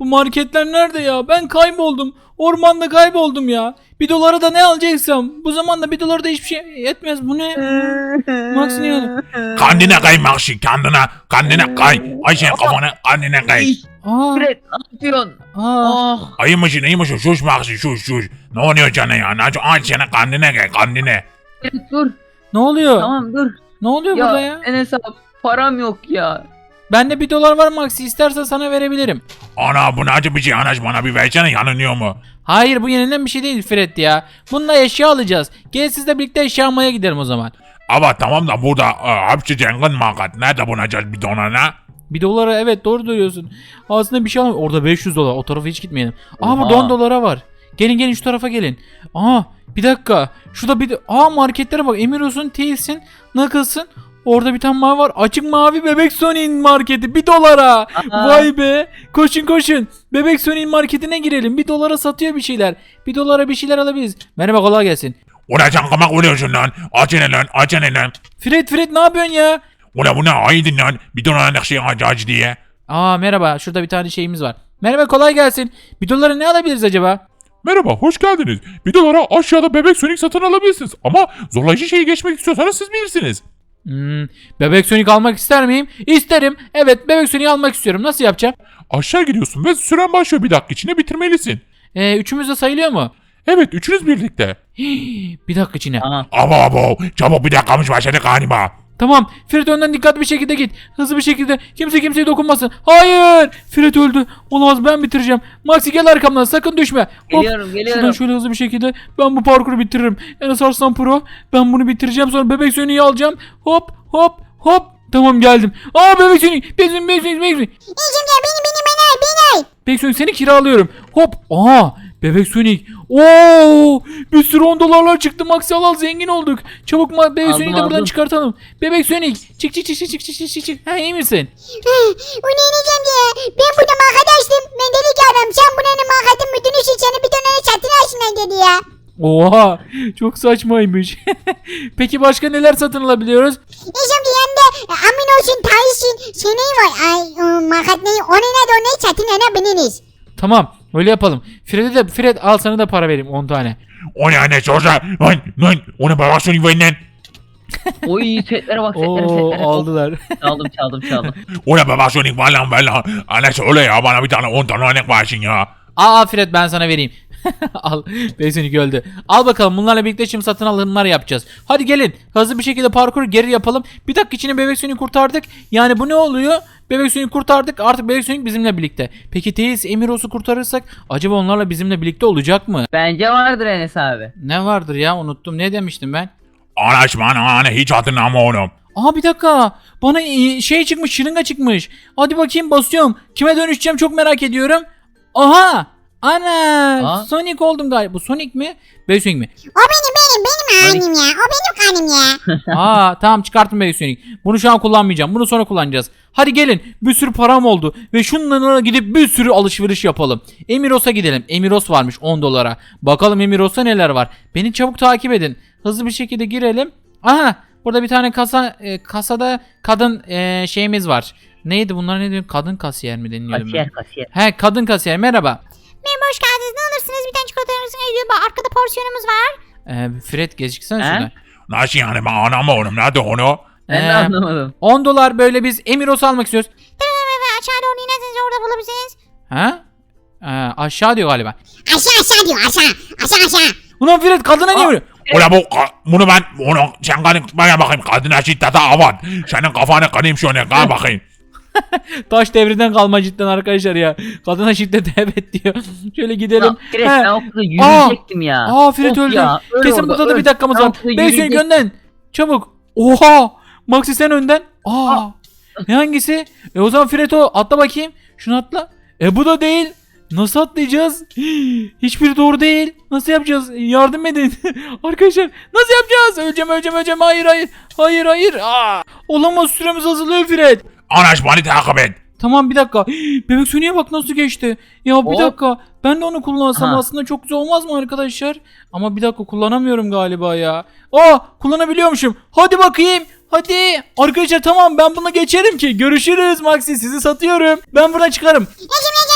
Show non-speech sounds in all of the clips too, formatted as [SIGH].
Bu marketler nerede ya? Ben kayboldum. Ormanda kayboldum ya. Bir dolara da ne alacaksam. Bu zamanda bir dolara da hiçbir şey etmez. Bu ne? Max niye öyle? Kendine kay Maxi kendine. Kendine kay. Ay sen kafana kendine kay. Aa, Fred ne yapıyorsun? aa. Ah. Ayımışsın ayımışsın. Şuş Maxi şuş şuş. Ne oluyor canına ya? Ne? Ay sen kendine kay kendine. Dur. Ne oluyor? Tamam dur. Ne oluyor Ya, burada ya? Enes abi param yok ya. Bende bir dolar var Maxi. İstersen sana verebilirim. Ana bu ne acı bir şey anaş bana bir versene yanılıyor mu? Hayır bu yenilen bir şey değil Fred ya. Bununla eşya alacağız. Gel sizle birlikte eşya almaya gidelim o zaman. Ama tamam da burada e, hepsi zengin market. Nerede bulacağız bir donana? Bir dolara evet doğru diyorsun. Aslında bir şey alalım. Orada 500 dolar. O tarafa hiç gitmeyelim. Aa burada Oha. 10 dolara var. Gelin gelin şu tarafa gelin. Aa bir dakika. Şurada bir. Aa marketlere bak. Emiros'un, Tails'in, Knuckles'ın. Orada bir tane mavi var. Açık mavi Bebek Sonic'in marketi. 1 dolara. Aa. Vay be. Koşun koşun. Bebek Sonic'in marketine girelim. 1 dolara satıyor bir şeyler. 1 dolara bir şeyler alabiliriz. Merhaba kolay gelsin. Ulan kamak oluyorsun lan. Acele lan acele lan. Fred Fred ne yapıyorsun ya? Ulan bu ne aydın lan. Bir donana şey acı diye. Aa merhaba. Şurada bir tane şeyimiz var. Merhaba kolay gelsin. 1 dolara ne alabiliriz acaba? Merhaba, hoş geldiniz. Bir dolara aşağıda bebek Sonic satın alabilirsiniz. Ama zorlayıcı şeyi geçmek istiyorsanız siz bilirsiniz. Hmm, bebek Sonic almak ister miyim? İsterim. Evet bebek Sonic almak istiyorum. Nasıl yapacağım? Aşağı gidiyorsun ve süren başlıyor bir dakika içinde bitirmelisin. Ee, üçümüz de sayılıyor mu? Evet, üçünüz birlikte. Hii, [GASPS] bir dakika içine. Aha. Abo abo, çabuk bir dakikamız başladı galiba. Tamam. Fred önden dikkatli bir şekilde git. Hızlı bir şekilde. Kimse kimseye dokunmasın. Hayır. Fred öldü. Olamaz ben bitireceğim. Maxi gel arkamdan sakın düşme. Hop. Geliyorum Şuradan geliyorum. şöyle hızlı bir şekilde ben bu parkuru bitiririm. Enes Arslan Pro. Ben bunu bitireceğim sonra bebek Sonic'i alacağım. Hop hop hop. Tamam geldim. Aa bebek Sonic. Bebek Sonic. Bebek Sonic. Bebek al. Bebek Sonic seni kiralıyorum. Hop. Aa. Bebek Sonic. Oo! Bir sürü 10 dolarlar çıktı. Maxi al al zengin olduk. Çabuk ma- Bebek Aldım, Sonic'i de buradan çıkartalım. Bebek Sonic. Çık çık çık çık çık çık çık çık. Ha iyi misin? o ineceğim diye. Ben burada arkadaştım. Ben dedi adam sen buranın mağazanın bütün işi bir tane satın alsınlar dedi ya. Oha! Çok saçmaymış. [LAUGHS] Peki başka neler satın alabiliyoruz? Yaşam diyen de e, amin olsun Taysin. Seni şey var. Ay, o, mağazanın o ne ne de o ne satın alabiliriz. Tamam. Öyle yapalım. Fred'e de Fred al sana da para vereyim 10 tane. O ne anne sorsa. Lan lan, o ne bebek Sonic ver lan. [LAUGHS] Oy setlere bak setlere Oo setlere. aldılar. [LAUGHS] Çaldım çaldım çaldım. O ne bebek Sonic var lan ver lan. Anne söyle ya bana bir tane 10 tane örnek versin ya. Aa Fred ben sana vereyim. [LAUGHS] Al. Bebek Sonic öldü. Al bakalım bunlarla birlikte şimdi satın alımlar yapacağız. Hadi gelin. Hızlı bir şekilde parkuru geri yapalım. Bir dakika içinde Bebek Sonic'i kurtardık. Yani bu ne oluyor? Bebek Sonic'i kurtardık. Artık Bebek Sonic bizimle birlikte. Peki Tails, Emiros'u kurtarırsak acaba onlarla bizimle birlikte olacak mı? Bence vardır Enes abi. Ne vardır ya unuttum. Ne demiştim ben? Anaş bana anne hiç hatırlamıyorum. Aa bir dakika. Bana şey çıkmış, şırınga çıkmış. Hadi bakayım basıyorum. Kime dönüşeceğim çok merak ediyorum. Aha! Ana! Aa. Sonic oldum galiba. Bu Sonic mi? Bebek Sonic mi? O benim benim benim annem ya. O benim annem ya. [LAUGHS] Aa tamam çıkarttım Bebek Sonic. Bunu şu an kullanmayacağım. Bunu sonra kullanacağız. Hadi gelin. Bir sürü param oldu. Ve şunlara gidip bir sürü alışveriş yapalım. Emiros'a gidelim. Emiros varmış 10 dolara. Bakalım Emiros'ta neler var. Beni çabuk takip edin. Hızlı bir şekilde girelim. Aha! Burada bir tane kasa e, kasada kadın e, şeyimiz var. Neydi bunlar ne diyor? Kadın kasiyer mi deniliyordu? Kasiyer kasiyer. He kadın kasiyer merhaba. Merhaba hoş geldiniz. Ne alırsınız? Bir tane çikolatanızın ediyor. Bak arkada porsiyonumuz var. Ee, Fred geciksene He? şurada. Nasıl yani ben anlamadım. Nerede onu? Ben de Ee, anlamadım. 10 dolar böyle biz Emiros almak istiyoruz. Ve aşağı doğru inerseniz orada bulabilirsiniz. Ha? Ee, aşağı diyor galiba. Aşağı aşağı diyor aşağı. Aşağı aşağı. Ulan Fred kadına niye vuruyor? Ulan bu ka- bunu ben onu sen kadın tutmaya bakayım kadına şiddete avat. Senin kafanı kırayım şöyle kal bakayım. [LAUGHS] Taş devrinden kalma cidden arkadaşlar ya. Kadına şiddet [LAUGHS] evet diyor. Şöyle gidelim. Fred He. ben o kızı yürüyecektim ya. Aa Fred Of öldü. ya, öl Kesin orada, burada da öl. bir dakikamız Ben var. o kızı Beysun yürüyecektim. önden. Çabuk. Oha. Maxi sen önden. Aa. Ne hangisi? E o zaman Fred o. Atla bakayım. Şunu atla. E bu da değil. Nasıl atlayacağız? [GASPS] Hiçbiri doğru değil. Nasıl yapacağız? Yardım edin. [LAUGHS] Arkadaşlar nasıl yapacağız? Öleceğim öleceğim öleceğim. Hayır hayır. Hayır hayır. Aa. Olamaz süremiz azalıyor Fred. Anaş beni takip et. Tamam bir dakika. [GASPS] Bebek Sony'e bak nasıl geçti. Ya bir Hop. dakika. Ben de onu kullansam Ha. aslında çok güzel olmaz mı arkadaşlar? Ama bir dakika kullanamıyorum galiba ya. Aa kullanabiliyormuşum. Hadi bakayım. Hadi. Arkadaşlar tamam ben bunu geçerim ki. Görüşürüz Maxi sizi satıyorum. Ben buradan çıkarım. Yaşım yaşım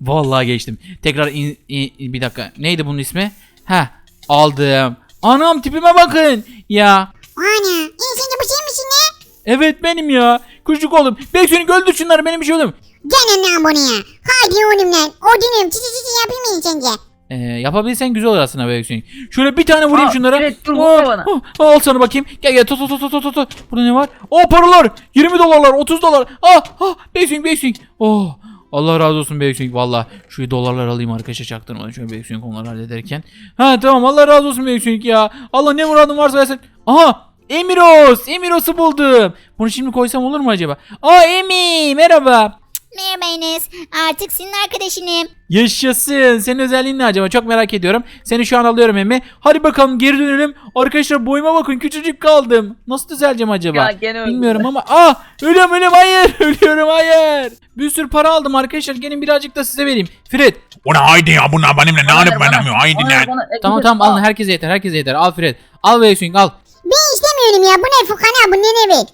Vallahi geçtim. Tekrar in- in- bir dakika. Neydi bunun ismi? Heh aldım. Anam tipime bakın. Ya Ana. En sence bu şey misin ne? evet benim ya. Küçük oğlum. Beksonik öldür şunları benim bir şey oğlum. Gel lan bunu ya. Hadi oğlum lan. Odunum. Çiçi çiçi yapayım mı sence? Ee, yapabilsen güzel olur aslında Beksonik. Şöyle bir tane vurayım Aa, şunlara. evet, dur, Aa, vurma bana. aa, al sana bakayım. Gel gel tut tut tut tut tut. Burada ne var? O paralar. 20 dolarlar 30 dolar. Ah ah Beksonik Beksonik. Oh. Allah razı olsun Beksonik valla. Şu dolarlar alayım arkadaşa çaktırmadan şöyle Beksonik onları hallederken. Ha tamam Allah razı olsun Beksonik ya. Allah ne muradın varsa versin. Aha Emiros. Emiros'u buldum. Bunu şimdi koysam olur mu acaba? Aa Emi merhaba. Merhaba Enes. Artık senin arkadaşınım. Yaşasın. Senin özelliğin ne acaba? Çok merak ediyorum. Seni şu an alıyorum Emi. Hadi bakalım geri dönelim. Arkadaşlar boyuma bakın küçücük kaldım. Nasıl düzeleceğim acaba? Ya gene öldüm Bilmiyorum ama ah ölüyorum ölüyorum hayır [LAUGHS] ölüyorum hayır. Bir sürü para aldım arkadaşlar. Gelin birazcık da size vereyim. Fred. Ona haydi ya bunlar benimle ne alıp bana. benim haydi Bana lan. bana. E, Tamam tamam alın herkese yeter herkese yeter. Al Fred. Al Beysun al. Ben istemiyorum ya. Bu ne Furkan abi? Bu ne ne?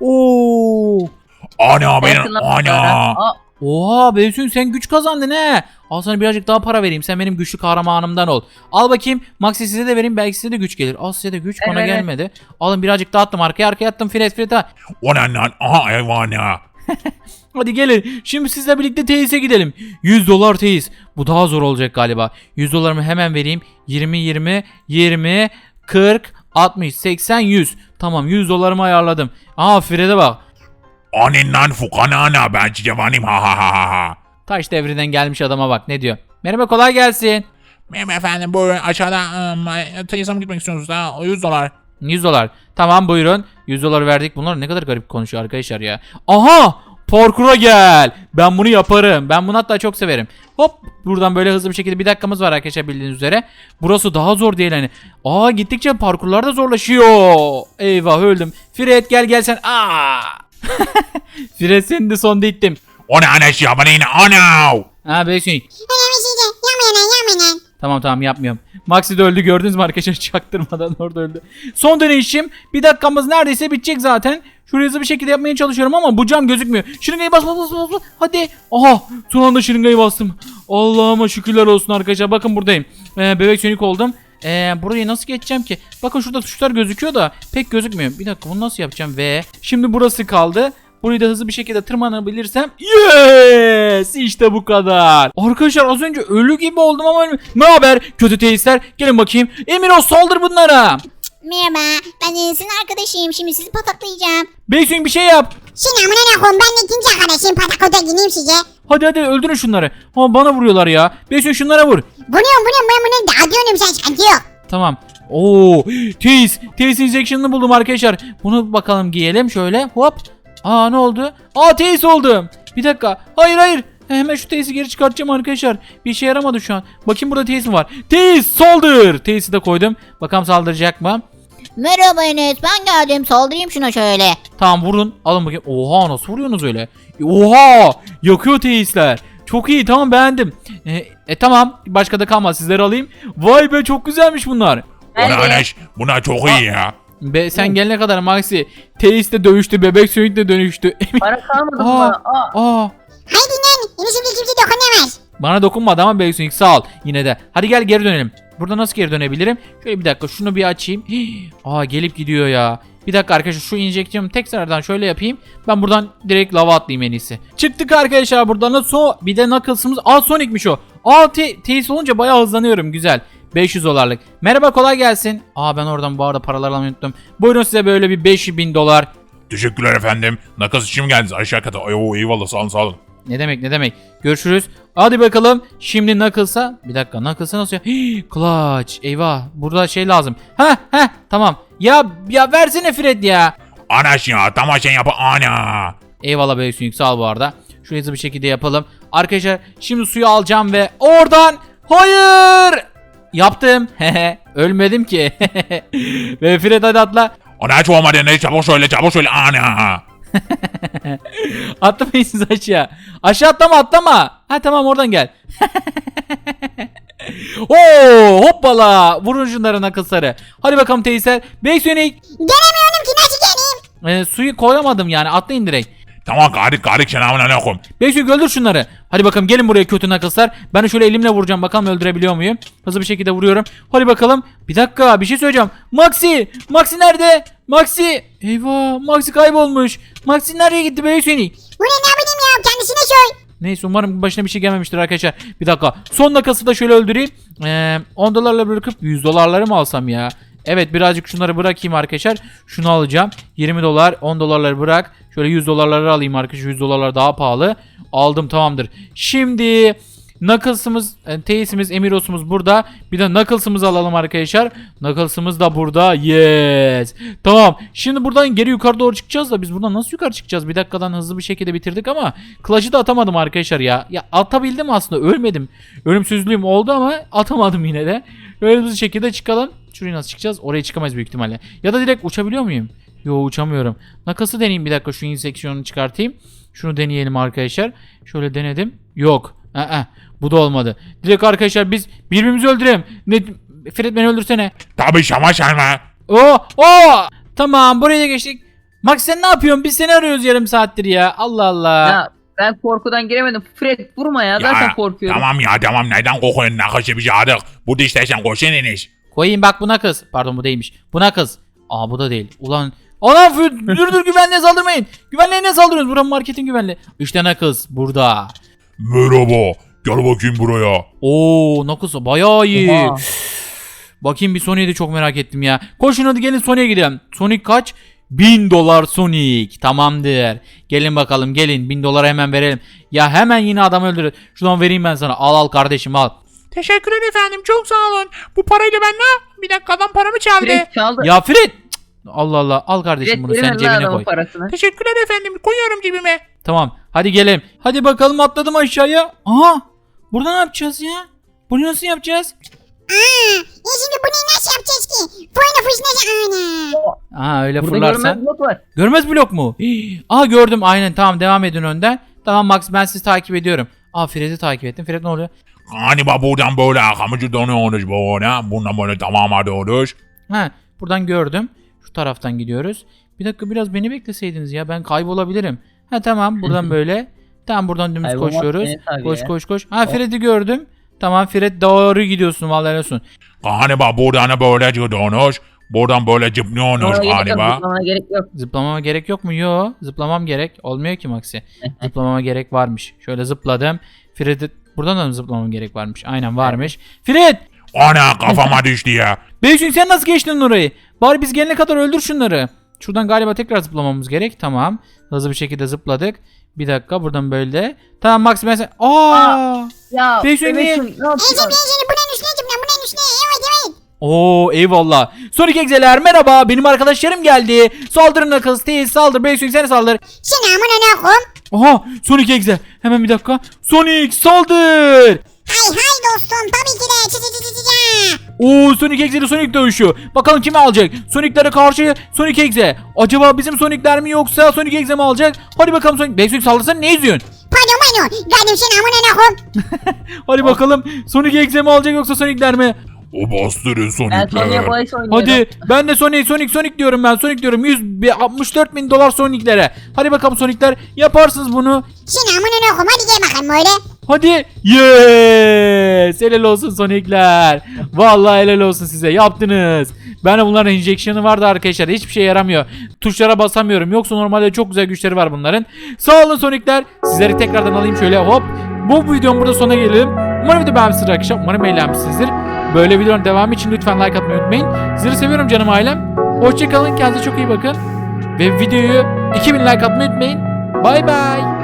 [LAUGHS] Oo. Ana benim ana. Oha Beysun sen güç kazandın he. Al sana birazcık daha para vereyim. Sen benim güçlü kahramanımdan ol. Al bakayım. Maxi size de vereyim. Belki size de güç gelir. Al size de güç bana Evet. gelmedi. Alın birazcık daha attım arkaya. Arkaya attım Fred Fred ha. Ona lan aha eyvana. [LAUGHS] Hadi gelin. Şimdi sizle birlikte teyze gidelim. 100 dolar teyze. Bu daha zor olacak galiba. 100 dolarımı hemen vereyim. 20 20 20 40 60 80 100. Tamam 100 dolarımı ayarladım. Aa Fred'e bak. Annen lan fukana ana ben civanım ha ha ha ha ha. Taş devrinden gelmiş adama bak ne diyor. Merhaba kolay gelsin. Benim efendim buyurun aşağıda um, teyzem gitmek istiyorsunuz da 100 dolar. 100 dolar. Tamam buyurun. 100 dolar verdik. Bunlar ne kadar garip konuşuyor arkadaşlar ya. Aha! Parkura gel. Ben bunu yaparım. Ben bunu hatta çok severim. Hop buradan böyle hızlı bir şekilde bir dakikamız var arkadaşlar bildiğiniz üzere. Burası daha zor değil hani. Aa gittikçe parkurlar da zorlaşıyor. Eyvah öldüm. Fred gel gel sen. Aa! [LAUGHS] Fred seni de sonda ittim. Ona ana şey yine ana. Ha. Önemli şey. Tamam tamam yapmıyorum. Maxi de öldü gördünüz mü arkadaşlar [LAUGHS] çaktırmadan orada öldü. Son dönüşüm. Bir dakikamız neredeyse bitecek zaten. Şurayı hızlı bir şekilde yapmaya çalışıyorum ama bu cam gözükmüyor. Şırıngayı bas bas bas bas. bas. Hadi. Aha son anda şırıngayı bastım. Allah'ıma şükürler olsun arkadaşlar. Bakın buradayım. Ee, bebek sönük oldum. Ee, burayı nasıl geçeceğim ki? Bakın şurada tuşlar gözüküyor da pek gözükmüyor. Bir dakika bunu nasıl yapacağım? Ve şimdi burası kaldı. Burayı da hızlı bir şekilde tırmanabilirsem Yes! İşte bu kadar. Arkadaşlar az önce ölü gibi oldum ama ölmüyorum. Ne haber kötü teyzeler? Gelin bakayım. Emiros saldır bunlara. Merhaba. Ben Enes'in arkadaşıyım. Şimdi sizi pataklayacağım. Beysun bir şey yap. Şimdi amına ne koyayım. Ben ikinci arkadaşım. Patakoda gideyim size. Hadi hadi öldürün şunları. Ama bana vuruyorlar ya. Beysun şunlara vur. Vuruyorum vuruyorum. Ben bunu dağıtıyorum. Sen yok. Tamam. Oo, teyiz. Teyiz injection'ını buldum arkadaşlar. Bunu bakalım giyelim şöyle. Hop. Aa ne oldu? Aa teyiz oldum. Bir dakika. Hayır hayır. Hemen şu teyzi geri çıkartacağım arkadaşlar. Bir işe yaramadı şu an. Bakayım burada teyiz mi var? Teyiz saldır. Teyizi de koydum. Bakalım saldıracak mı? Merhaba Enes. Ben geldim. Saldırayım şuna şöyle. Tamam vurun. Alın bakayım. Oha nasıl vuruyorsunuz öyle? Oha! Yakıyor teyisler. Çok iyi tamam beğendim. E, e tamam başka da kalmaz sizleri alayım. Vay be çok güzelmiş bunlar. Ben Ona de- ana bunlar çok iyi ya. Be sen gelene kadar Maxi teis de dövüştü bebek sönük de dönüştü. [LAUGHS] Para kalmadı mı Aa. bana? Aa. Aa Haydi lan. Yine şimdi kimse dokunamaz. bana dokunmadı ama bebek sönük sağ ol yine de. Hadi gel geri dönelim. Burada nasıl geri dönebilirim? Şöyle bir dakika şunu bir açayım. Hii, [GASPS] Aa gelip gidiyor ya. Bir dakika arkadaşlar şu injeksiyonu tekrardan şöyle yapayım. Ben buradan direkt lava atlayayım en iyisi. Çıktık arkadaşlar buradan da so bir de Knuckles'ımız. Aa Sonic'miş o. Aa te olunca bayağı hızlanıyorum güzel. 500 dolarlık. Merhaba kolay gelsin. Aa ben oradan bu arada paraları almayı unuttum. Buyurun size böyle bir 5000 dolar. Teşekkürler efendim. Nakas için geldiniz aşağı kata. Oo, eyvallah sağ olun sağ olun. Ne demek ne demek. Görüşürüz. Hadi bakalım. Şimdi Knuckles'a. Bir dakika Knuckles'a nasıl ya? Hii, [GASPS] Clutch. Eyvah. Burada şey lazım. Ha ha tamam. Ya ya versene Fred ya. Ana ya tamam sen yap ana. Eyvallah be Hüsnü sağ ol bu arada. Şu hızlı bir şekilde yapalım. Arkadaşlar şimdi suyu alacağım ve oradan hayır yaptım. [LAUGHS] Ölmedim ki. [LAUGHS] ve Fred hadi atla. Ana hiç olmadı ne çabuk söyle çabuk söyle ana. [LAUGHS] Atlamayın siz aşağı. Aşağı atlama atlama. Ha tamam oradan gel. [LAUGHS] Oo hoppala. Vurun şunların akılsarı. Hadi bakalım teyzeler. Bey Sonic. Gelemiyorum ki nasıl geleyim? Ee, suyu koyamadım yani atlayın direkt. Tamam garip garip selamun aleyküm. Beyzük öldür şunları. Hadi bakalım gelin buraya kötü nakıslar. Ben de şöyle elimle vuracağım. Bakalım öldürebiliyor muyum? Hızlı bir şekilde vuruyorum. Hadi bakalım. Bir dakika bir şey söyleyeceğim. Maxi! Maxi nerede? Maxi! Eyvah! Maxi kaybolmuş. Maxi nereye gitti Beyzük? Bu ne ne bileyim ya kendisine sor. Neyse umarım başına bir şey gelmemiştir arkadaşlar. Bir dakika. Son nakası da şöyle öldüreyim. Ee, 10 dolarla bırakıp 100 dolarları mı alsam ya? Evet birazcık şunları bırakayım arkadaşlar. Şunu alacağım. 20 dolar 10 dolarları bırak. Şöyle 100 dolarları alayım arkadaşlar. 100 dolar daha pahalı. Aldım tamamdır. Şimdi Knuckles'ımız, e, Tace'imiz, Emiros'umuz burada. Bir de Knuckles'ımızı alalım arkadaşlar. Knuckles'ımız da burada. Yes. Tamam. Şimdi buradan geri yukarı doğru çıkacağız da biz buradan nasıl yukarı çıkacağız? Bir dakikadan hızlı bir şekilde bitirdik ama Clash'ı da atamadım arkadaşlar ya. Ya atabildim aslında. Ölmedim. Ölümsüzlüğüm oldu ama atamadım yine de. Böyle hızlı şekilde çıkalım. Şuraya nasıl çıkacağız? Oraya çıkamayız büyük ihtimalle. Ya da direkt uçabiliyor muyum? Yo uçamıyorum. Nakası deneyeyim bir dakika şu inseksiyonu çıkartayım. Şunu deneyelim arkadaşlar. Şöyle denedim. Yok. Aa, bu da olmadı. Direkt arkadaşlar biz birbirimizi öldürelim. Ne Fred beni öldürsene. Tabii şama şama. Oo, oo. Tamam buraya da geçtik. Max sen ne yapıyorsun? Biz seni arıyoruz yarım saattir ya. Allah Allah. Ya ben korkudan giremedim. Fred vurma ya. Zaten korkuyorum. Tamam ya tamam neden kokuyorsun nakışı bizi aradık. Bu dişlersen koşun iniş. Koyayım bak buna kız. Pardon bu değilmiş. Buna kız. Aa bu da değil. Ulan Anam fü- dur dur güvenliğe saldırmayın. Güvenliğe ne saldırıyorsunuz? Buranın marketin güvenliği. İşte Knuckles burada. Merhaba. Gel bakayım buraya. Oo Knuckles bayağı iyi. Oha. Bakayım bir Sonic'i de çok merak ettim ya. Koşun hadi gelin Sonic'e gidelim. Sonic kaç? 1000 dolar Sonic. Tamamdır. Gelin bakalım gelin. 1000 dolara hemen verelim. Ya hemen yine adam öldürür. Şuradan vereyim ben sana. Al al kardeşim al. Teşekkür ederim efendim çok sağ olun. Bu parayla ben ne? Bir dakika adam paramı çaldı. Fred çaldı. Ya Fred. Allah Allah. Al kardeşim Fred bunu sen verin lan cebine adamın koy. parasını. Teşekkürler efendim koyuyorum cebime. Tamam. Hadi gelin. Hadi bakalım atladım aşağıya. Aha. Burada ne yapacağız ya? Bunu nasıl yapacağız? Aa, ya şimdi bunu nasıl yapacağız ki? Boynu fışnacak ana. Aha öyle Burada fırlarsan. görmez blok var. Görmez blok mu? [GASPS] Hii. Aa gördüm aynen tamam devam edin önden. Tamam Max ben sizi takip ediyorum. Aa Fred'i takip ettim. Fred ne oluyor? Galiba buradan böyle arkamızı dönüyoruz böyle. Bundan böyle tamam ediyoruz. Ha buradan gördüm. Şu taraftan gidiyoruz. Bir dakika biraz beni bekleseydiniz ya ben kaybolabilirim. Ha tamam buradan [LAUGHS] böyle. Tamam buradan dümdüz Kaybolmak koşuyoruz. ne tabii Koş ya. koş koş. Ha Fred'i gördüm. Tamam Fred doğru gidiyorsun vallahi helal olsun. Galiba buradan böyle gidiyoruz. Buradan böyle yok. galiba. zıplamana gerek yok. Zıplamama gerek yok mu? Yo zıplamam gerek. Olmuyor ki Maxi. Zıplamama gerek varmış. Şöyle zıpladım. Fred'i buradan da mı zıplamam gerek varmış? Aynen varmış. Fred! Ana kafama [LAUGHS] düştü ya. Beysun sen nasıl geçtin orayı? Bari biz gelene kadar öldür şunları. Şuradan galiba tekrar zıplamamız gerek. Tamam. Hızlı bir şekilde zıpladık. Bir dakika buradan böyle. Tamam Max ben sen... Aa! Ya Beysun niye? Ne Ecim yapıyorsun? Evet evet. Oo eyvallah. Sonic Egzeler merhaba. Benim arkadaşlarım geldi. Saldırın Knuckles. Tez saldır. Beysun sen saldır. Selamun aleyküm. Aha Sonic Egze. Hemen bir dakika. Sonic saldır. Hay hay dostum tabii ki de. Çı çı çı çı çı. Oo Sonic Exe ile Sonic dövüşüyor. Bakalım kimi alacak? Sonic'lere karşı Sonic Exe. Acaba bizim Sonic'ler mi yoksa Sonic Exe mi alacak? Hadi bakalım Sonic. Beysun saldırsana ne izliyorsun? Pardon pardon. Geldim selamun aleyküm. [LAUGHS] Hadi bakalım Sonic Exe mi alacak yoksa Sonic'ler mi? O bastırın Ben oynuyorum. Hadi ben de Sonic Sonic Sonic diyorum ben Sonic diyorum 100 bir 64 bin dolar Sonic'lere. Hadi bakalım Sonic'ler yaparsınız bunu. Selamun aleyküm. Hadi gel bakalım öyle. Hadi yes helal olsun Sonic'ler. Vallahi helal olsun size yaptınız. Ben de bunların injection'ı vardı arkadaşlar hiçbir şey yaramıyor. Tuşlara basamıyorum yoksa normalde çok güzel güçleri var bunların. Sağ olun Sonic'ler. Sizleri tekrardan alayım şöyle hop. Bu videonun burada sona gelelim. Umarım video beğenmişsiniz arkadaşlar. Umarım eğlenmişsinizdir. Böyle videoların devamı için lütfen like atmayı unutmayın. Sizleri seviyorum canım ailem. Hoşçakalın kendinize çok iyi bakın. Ve videoyu 2000 like atmayı unutmayın. Bay bay.